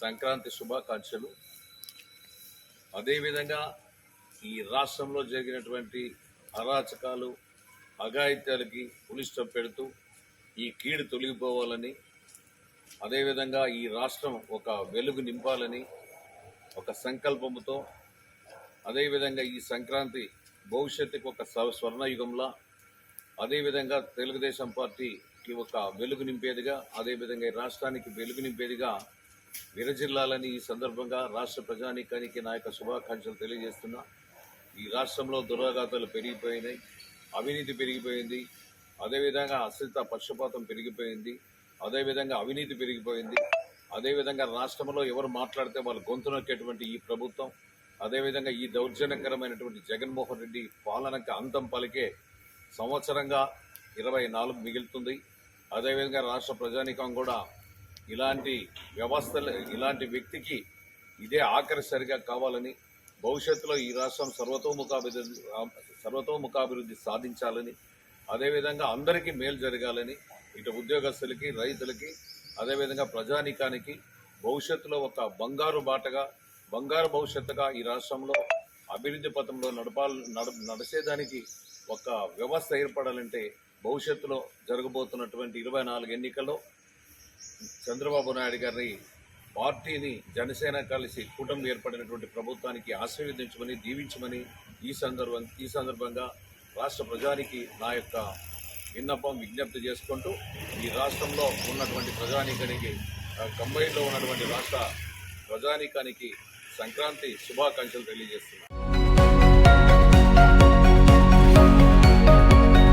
సంక్రాంతి శుభాకాంక్షలు. అదేవిధంగా ఈ రాష్ట్రంలో జరిగినటువంటి అరాచకాలు అఘాయిత్యాలకి పులిష్టం పెడుతూ ఈ కీడు తొలగిపోవాలని అదేవిధంగా ఈ రాష్ట్రం ఒక వెలుగు నింపాలని ఒక సంకల్పముతో అదేవిధంగా ఈ సంక్రాంతి భవిష్యత్తుకు ఒక స్వర్ణయుగంలా అదేవిధంగా తెలుగుదేశం పార్టీకి ఒక వెలుగు నింపేదిగా అదేవిధంగా ఈ రాష్ట్రానికి వెలుగు నింపేదిగా విరజిల్లాలని ఈ సందర్భంగా రాష్ట్ర ప్రజానీకానికి నా యొక్క శుభాకాంక్షలు తెలియజేస్తున్నా. ఈ రాష్ట్రంలో దురాఘాతాలు పెరిగిపోయినాయి అవినీతి పెరిగిపోయింది అదేవిధంగా అశ్రిత పక్షపాతం పెరిగిపోయింది అదేవిధంగా అవినీతి పెరిగిపోయింది అదేవిధంగా రాష్ట్రంలో ఎవరు మాట్లాడితే వాళ్ళు గొంతు నొక్కేటువంటి ఈ ప్రభుత్వం అదేవిధంగా ఈ దౌర్జన్యకరమైనటువంటి జగన్మోహన్ రెడ్డి పాలనకు అంతం పలికే సంవత్సరంగా ఇరవై నాలుగు మిగులుతుంది. అదేవిధంగా రాష్ట్ర ప్రజానీకం కూడా ఇలాంటి వ్యవస్థలు ఇలాంటి వ్యక్తికి ఇదే ఆఖరిసరిగా కావాలని భవిష్యత్తులో ఈ రాష్ట్రం సర్వతోముఖాభివృద్ధి సర్వతోముఖాభివృద్ధి సాధించాలని అదేవిధంగా అందరికీ మేలు జరగాలని ఇటు ఉద్యోగస్తులకి రైతులకి అదేవిధంగా ప్రజానీకానికి భవిష్యత్తులో ఒక బంగారు బాటగా బంగారు భవిష్యత్తుగా ఈ రాష్ట్రంలో అభివృద్ధి పథంలో నడపాల నడ నడిచేదానికి ఒక వ్యవస్థ ఏర్పడాలంటే భవిష్యత్తులో జరగబోతున్నటువంటి ఇరవై నాలుగు ఎన్నికల్లో చంద్రబాబు నాయుడు గారిని పార్టీని జనసేన కలిసి కూటమి ఏర్పడినటువంటి ప్రభుత్వానికి ఆశీర్వదించమని దీవించమని ఈ సందర్భం ఈ సందర్భంగా రాష్ట్ర ప్రజానికి నా యొక్క విన్నపం విజ్ఞప్తి చేసుకుంటూ ఈ రాష్ట్రంలో ఉన్నటువంటి ప్రజానీకానికి కంబైన్లో ఉన్నటువంటి రాష్ట్ర ప్రజానీకానికి సంక్రాంతి శుభాకాంక్షలు తెలియజేస్తున్నాను.